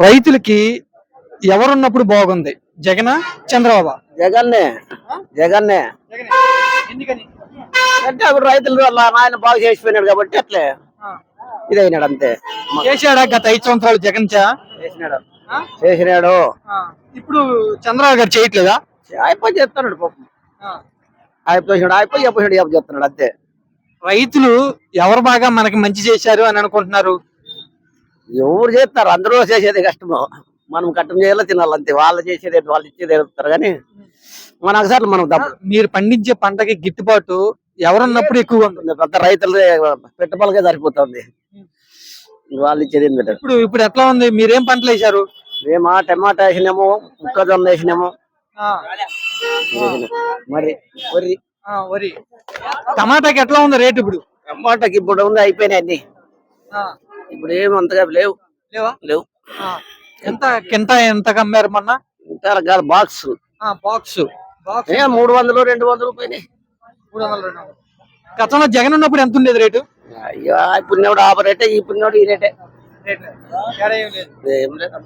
రైతులకి ఎవరున్నప్పుడు బాగుంది? జగన్? చంద్రబాబు? జగన్నే. జగన్నే. అంటే అప్పుడు రైతులు వాళ్ళ నాయన బాగా చేసిపోయినాడు కాబట్టి అట్లే. ఇదైనాడు అంతే. చేశాడా గత ఐదు సంవత్సరాలు జగన్ చా? చేసినాడు. చేసినాడు. ఇప్పుడు చంద్రబాబు గారు చేయట్లేదా? అయిపోయి చేస్తున్నాడు పాపం. అయిపోయినాడు అయిపోయి అయిపోయినాడు చెప్పు చెప్తున్నాడు అంతే. రైతులు ఎవరు బాగా మనకి మంచి చేశారు అని అనుకుంటున్నారు? ఎవరు చేస్తారు? అందరూ చేసేది కష్టము. మనం కట్టం చేయాలో తినాలి అంతే. వాళ్ళు చేసేది వాళ్ళు ఇచ్చేది ఎడుతారు కానీ మన ఒకసారి మనం మీరు పండించే పంటకి గిట్టుబాటు ఎవరున్నప్పుడు ఎక్కువగా ఉంటుంది పెద్ద రైతులు పెట్టుబడికే సరిపోతుంది. వాళ్ళు ఇచ్చేది ఇప్పుడు ఇప్పుడు ఎట్లా ఉంది? మీరేం పంటలు వేశారు? మేమా టమాటా వేసినాము మొక్కజొన్న వేసినాము. మరి వరి. వరి. టమాటాకి ఎట్లా ఉంది రేటు ఇప్పుడు? టమాటాకి ఇప్పుడు ఉంది అయిపోయినాయి అన్ని. ఇప్పుడు ఏమి అంతగా లేవు. లేవా? లేవు. ఎంత కింట ఎంత కమ్మారు మొన్న? కాదు బాక్స్ బాక్స్ బాక్స్ మూడు వందలు రెండు వందలు పోయినాయి. మూడు వందలు రెండు వందలు. గతంలో జగన్ ఉన్నప్పుడు ఎంత ఉండేది రేటు? అయ్యో ఇప్పుడు ఆప రేటే ఇప్పుడు ఈ రేటే. ఏం లేదు.